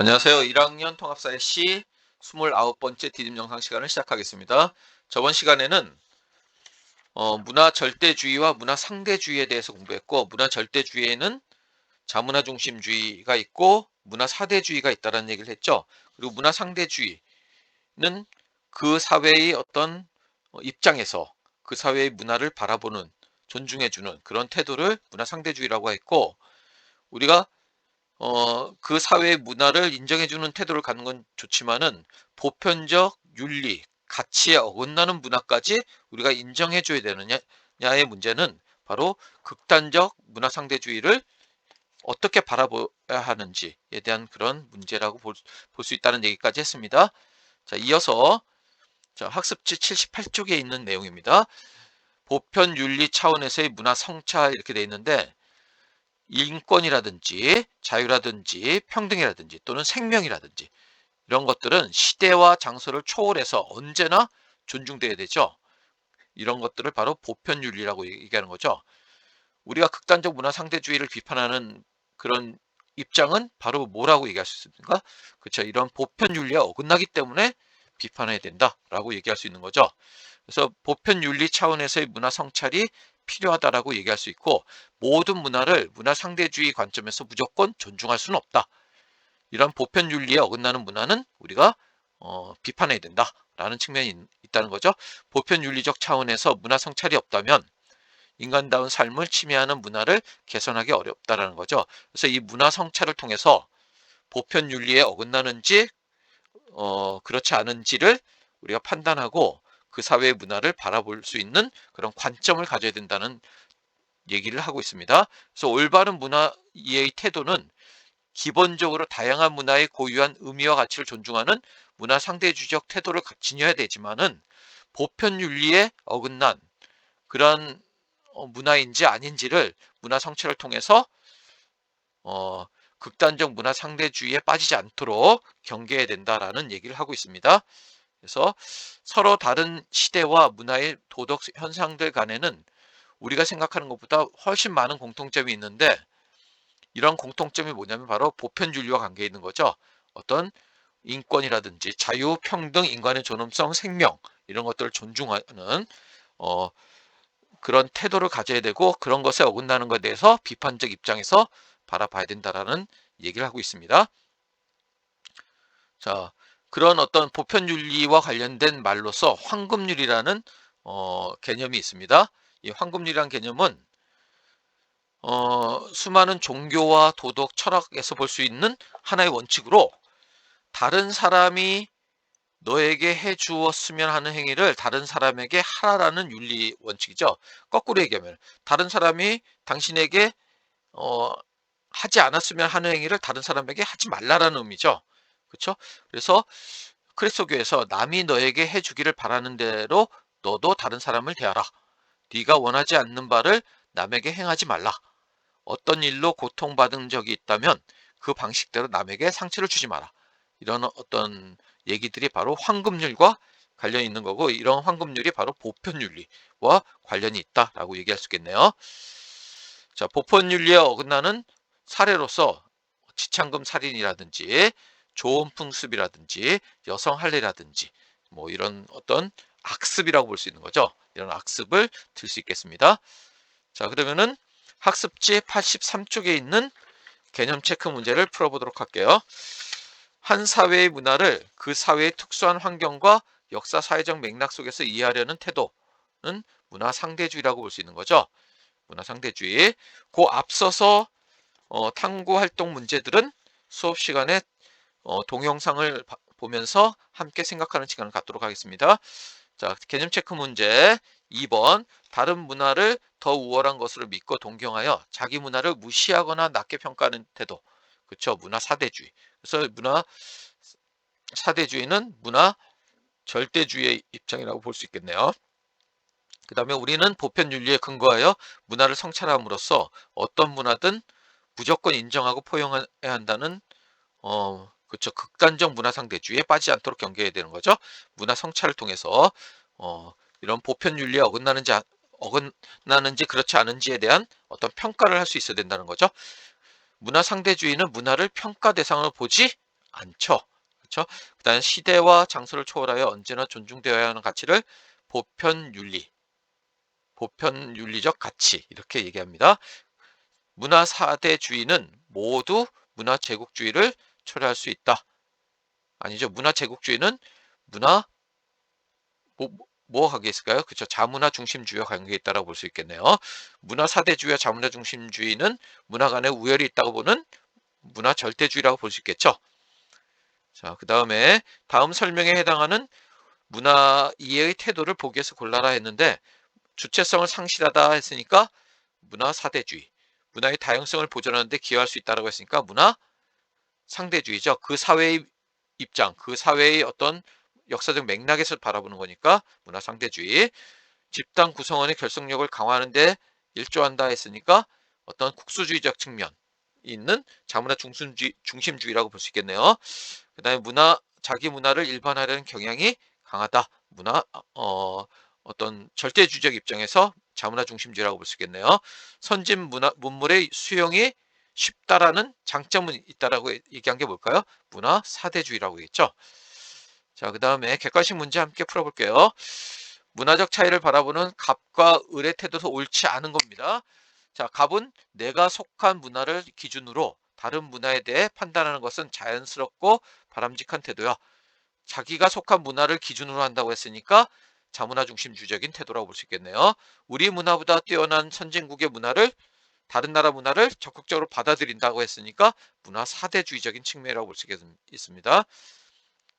안녕하세요. 1학년 통합사의 시 29번째 디딤 영상 시간을 시작하겠습니다. 저번 시간에는 어, 문화 절대주의와 문화 상대주의에 대해서 공부했고 문화 절대주의에는 자문화 중심주의가 있고 문화 사대주의가 있다는 얘기를 했죠. 그리고 문화 상대주의는 그 사회의 어떤 어, 입장에서 그 사회의 문화를 바라보는 존중해주는 그런 태도를 문화 상대주의라고 했고 우리가 어, 그 사회의 문화를 인정해주는 태도를 갖는 건 좋지만은 보편적 윤리, 가치에 어긋나는 문화까지 우리가 인정해줘야 되느냐의 문제는 바로 극단적 문화 상대주의를 어떻게 바라봐야 하는지에 대한 그런 문제라고 볼 수 있다는 얘기까지 했습니다. 자, 이어서 자, 학습지 78쪽에 있는 내용입니다. 보편 윤리 차원에서의 문화 성찰 이렇게 돼 있는데 인권이라든지 자유라든지 평등이라든지 또는 생명이라든지 이런 것들은 시대와 장소를 초월해서 언제나 존중돼야 되죠. 이런 것들을 바로 보편윤리라고 얘기하는 거죠. 우리가 극단적 문화 상대주의를 비판하는 그런 입장은 바로 뭐라고 얘기할 수 있습니까? 그렇죠. 이런 보편윤리에 어긋나기 때문에 비판해야 된다라고 얘기할 수 있는 거죠. 그래서 보편윤리 차원에서의 문화 성찰이 필요하다라고 얘기할 수 있고 모든 문화를 문화 상대주의 관점에서 무조건 존중할 수는 없다. 이런 보편 윤리에 어긋나는 문화는 우리가 어, 비판해야 된다라는 측면이 있, 다는 거죠. 보편 윤리적 차원에서 문화 성찰이 없다면 인간다운 삶을 침해하는 문화를 개선하기 어렵다라는 거죠. 그래서 이 문화 성찰을 통해서 보편 윤리에 어긋나는지 어, 그렇지 않은지를 우리가 판단하고 그 사회의 문화를 바라볼 수 있는 그런 관점을 가져야 된다는 얘기를 하고 있습니다. 그래서 올바른 문화의 태도는 기본적으로 다양한 문화의 고유한 의미와 가치를 존중하는 문화 상대주의적 태도를 지녀야 되지만은 보편 윤리에 어긋난 그런 어, 문화인지 아닌지를 문화 성찰을 통해서 어, 극단적 문화 상대주의에 빠지지 않도록 경계해야 된다라는 얘기를 하고 있습니다. 그래서 서로 다른 시대와 문화의 도덕 현상들 간에는 우리가 생각하는 것보다 훨씬 많은 공통점이 있는데 이런 공통점이 뭐냐면 바로 보편윤리와 관계 있는 거죠. 어떤 인권이라든지 자유, 평등, 인간의 존엄성, 생명 이런 것들을 존중하는 어, 그런 태도를 가져야 되고 그런 것에 어긋나는 것에 대해서 비판적 입장에서 바라봐야 된다라는 얘기를 하고 있습니다. 자, 그런 어떤 보편 윤리와 관련된 말로서 황금률이라는 어, 개념이 있습니다. 이 황금률이라는 개념은 어, 수많은 종교와 도덕, 철학에서 볼 수 있는 하나의 원칙으로 다른 사람이 너에게 해 주었으면 하는 행위를 다른 사람에게 하라라는 윤리 원칙이죠. 거꾸로 얘기하면 다른 사람이 당신에게 어, 하지 않았으면 하는 행위를 다른 사람에게 하지 말라라는 의미죠. 그렇죠? 그래서 그리스도교에서 남이 너에게 해주기를 바라는 대로 너도 다른 사람을 대하라. 네가 원하지 않는 바를 남에게 행하지 말라. 어떤 일로 고통받은 적이 있다면 그 방식대로 남에게 상처를 주지 마라. 이런 어떤 얘기들이 바로 황금률과 관련이 있는 거고 이런 황금률이 바로 보편윤리와 관련이 있다라고 얘기할 수 있겠네요. 자, 보편윤리에 어긋나는 사례로서 지창금 살인이라든지 좋은 풍습이라든지 여성 할례라든지 뭐 이런 어떤 악습이라고 볼 수 있는 거죠. 이런 악습을 들 수 있겠습니다. 자, 그러면은 학습지 83쪽에 있는 개념 체크 문제를 풀어보도록 할게요. 한 사회의 문화를 그 사회의 특수한 환경과 역사 사회적 맥락 속에서 이해하려는 태도는 문화 상대주의라고 볼 수 있는 거죠. 문화 상대주의. 그 앞서서 어, 탐구 활동 문제들은 수업 시간에 어, 동영상을 바, 보면서 함께 생각하는 시간을 갖도록 하겠습니다. 자, 개념 체크 문제 2번 다른 문화를 더 우월한 것으로 믿고 동경하여 자기 문화를 무시하거나 낮게 평가하는 태도. 그렇죠? 문화 사대주의. 그래서 문화 사대주의는 문화 절대주의의 입장이라고 볼 수 있겠네요. 그 다음에 우리는 보편 윤리에 근거하여 문화를 성찰함으로써 어떤 문화든 무조건 인정하고 포용해야 한다는 어, 그렇죠. 극단적 문화 상대주의에 빠지지 않도록 경계해야 되는 거죠. 문화 성찰을 통해서 어, 이런 보편 윤리에 어긋나는지 어긋나는지 그렇지 않은지에 대한 어떤 평가를 할 수 있어야 된다는 거죠. 문화 상대주의는 문화를 평가 대상으로 보지 않죠. 그렇죠? 그다음 시대와 장소를 초월하여 언제나 존중되어야 하는 가치를 보편 윤리, 보편 윤리적 가치 이렇게 얘기합니다. 문화 사대주의는 모두 문화 제국주의를 초래할 수 있다. 아니죠. 문화 제국주의는 문화 뭐, 뭐 관계 있을까요? 그렇죠. 자문화 중심주의와 관계 있다고 볼 수 있겠네요. 문화 사대주의와 자문화 중심주의는 문화 간의 우열이 있다고 보는 문화 절대주의라고 볼 수 있겠죠. 자, 그 다음에 다음 설명에 해당하는 문화 이해의 태도를 보기에서 골라라 했는데 주체성을 상실하다 했으니까 문화 사대주의, 문화의 다양성을 보존하는 데 기여할 수 있다고 했으니까 문화 상대주의죠. 그 사회의 입장, 그 사회의 어떤 역사적 맥락에서 바라보는 거니까 문화 상대주의. 집단 구성원의 결속력을 강화하는 데 일조한다 했으니까 어떤 국수주의적 측면 있는 자문화 중심주의, 중심주의라고 볼 수 있겠네요. 그 다음에 문화, 자기 문화를 일반화하려는 경향이 강하다. 문화, 어, 어떤 절대주의적 입장에서 자문화 중심주의라고 볼 수 있겠네요. 선진 문화, 문물의 수용이 쉽다라는 장점은 있다라고 얘기한 게 뭘까요? 문화 사대주의라고 했죠. 자, 그 다음에 객관식 문제 함께 풀어볼게요. 문화적 차이를 바라보는 갑과 을의 태도도 옳지 않은 겁니다. 자, 갑은 내가 속한 문화를 기준으로 다른 문화에 대해 판단하는 것은 자연스럽고 바람직한 태도야. 자기가 속한 문화를 기준으로 한다고 했으니까 자문화 중심주의적인 태도라고 볼 수 있겠네요. 우리 문화보다 뛰어난 선진국의 문화를 다른 나라 문화를 적극적으로 받아들인다고 했으니까 문화 사대주의적인 측면이라고 볼 수 있습니다.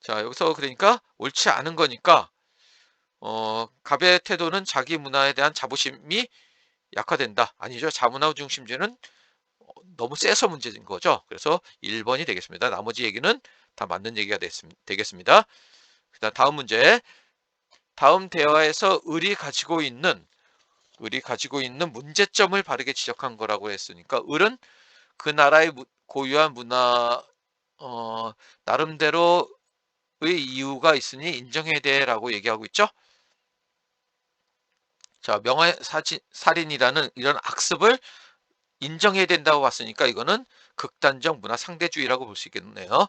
자, 여기서 그러니까 옳지 않은 거니까 어, 갑의 태도는 자기 문화에 대한 자부심이 약화된다. 아니죠. 자문화 중심주의는 너무 세서 문제인 거죠. 그래서 1번이 되겠습니다. 나머지 얘기는 다 맞는 얘기가 되겠습니다. 그다음 다음 문제. 다음 대화에서 을이 가지고 있는 을이 가지고 있는 문제점을 바르게 지적한 거라고 했으니까 을은 그 나라의 고유한 문화 어, 나름대로의 이유가 있으니 인정해야 돼라고 얘기하고 있죠. 자, 명예 살인이라는 이런 악습을 인정해야 된다고 봤으니까 이거는 극단적 문화 상대주의라고 볼 수 있겠네요.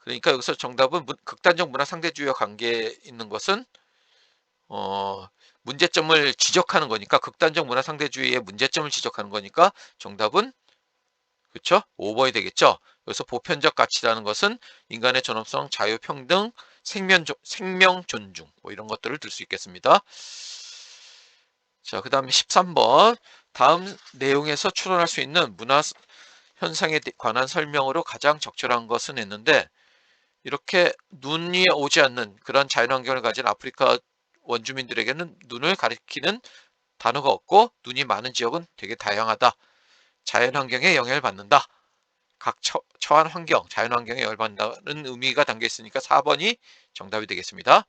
그러니까 여기서 정답은 극단적 문화 상대주의와 관계 있는 것은 어, 문제점을 지적하는 거니까 극단적 문화 상대주의의 문제점을 지적하는 거니까 정답은 그렇죠? 5번이 되겠죠. 여기서 보편적 가치라는 것은 인간의 존엄성, 자유, 평등, 생명, 생명 존중 뭐 이런 것들을 들 수 있겠습니다. 자, 그 다음에 13번 다음 내용에서 추론할 수 있는 문화 현상에 관한 설명으로 가장 적절한 것은 했는데 이렇게 눈이 오지 않는 그런 자연환경을 가진 아프리카 원주민들에게는 눈을 가리키는 단어가 없고 눈이 많은 지역은 되게 다양하다. 자연환경에 영향을 받는다. 각 처, 처한 환경, 자연환경에 영향을 받는다는 의미가 담겨 있으니까 4번이 정답이 되겠습니다.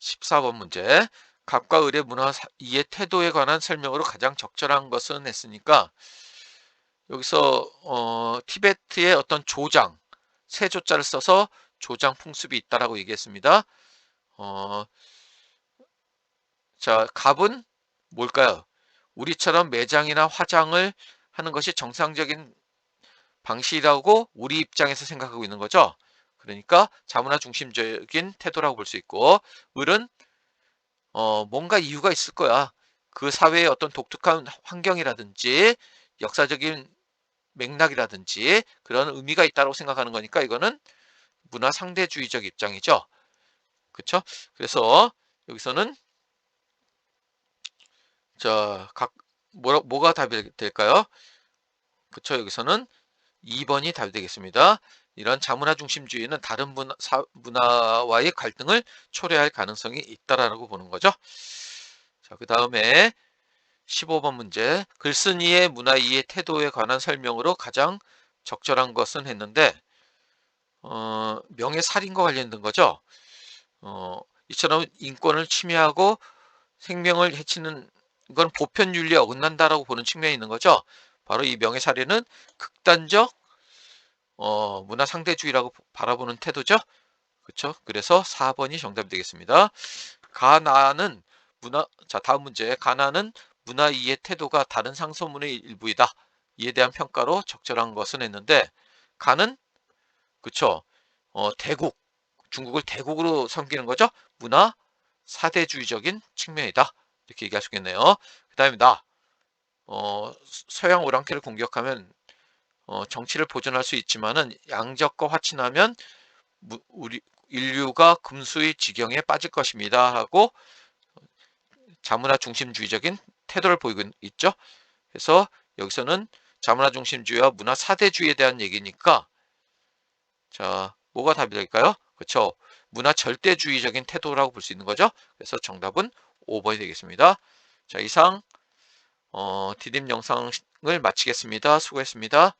14번 문제. 갑과 을의 문화 이해 태도에 관한 설명으로 가장 적절한 것은 했으니까 여기서 어, 티베트의 어떤 조장, 세조자를 써서 조장 풍습이 있다라고 얘기했습니다. 어, 자, 갑은 뭘까요? 우리처럼 매장이나 화장을 하는 것이 정상적인 방식이라고 우리 입장에서 생각하고 있는 거죠. 그러니까 자문화 중심적인 태도라고 볼 수 있고 을은 어, 뭔가 이유가 있을 거야. 그 사회의 어떤 독특한 환경이라든지 역사적인 맥락이라든지 그런 의미가 있다고 생각하는 거니까 이거는 문화 상대주의적 입장이죠. 그렇죠? 그래서 여기서는 자, 각 뭐라, 뭐가 답이 될까요? 그렇죠? 여기서는 2번이 답이 되겠습니다. 이런 자문화 중심주의는 다른 문화, 사, 문화와의 갈등을 초래할 가능성이 있다라고 보는 거죠. 자, 그 다음에 15번 문제. 글쓴이의 문화 이해 태도에 관한 설명으로 가장 적절한 것은 했는데, 어, 명예살인과 관련된 거죠. 어, 이처럼 인권을 침해하고 생명을 해치는 이건 보편 윤리에 어긋난다라고 보는 측면이 있는 거죠. 바로 이 명예살인은 극단적 어, 문화 상대주의라고 바라보는 태도죠. 그렇죠? 그래서 4번이 정답이 되겠습니다. 가나는 문화 자 다음 문제 가나는 문화 이해 태도가 다른 상소문의 일부이다. 이에 대한 평가로 적절한 것은 했는데 가는 그쵸? 어, 대국, 중국을 대국으로 섬기는 거죠. 문화 사대주의적인 측면이다. 이렇게 얘기할 수 있겠네요. 그 다음에 나, 어, 서양 오랑캐를 공격하면 어, 정치를 보존할 수 있지만은 양적과 화친하면 무- 우리 인류가 금수의 지경에 빠질 것입니다 하고 자문화 중심주의적인 태도를 보이고 있죠. 그래서 여기서는 자문화 중심주의와 문화 사대주의에 대한 얘기니까 자 뭐가 답이 될까요? 그렇죠. 문화 절대주의적인 태도라고 볼 수 있는 거죠. 그래서 정답은 5번이 되겠습니다. 자 이상 어, 디딤 영상을 마치겠습니다. 수고했습니다.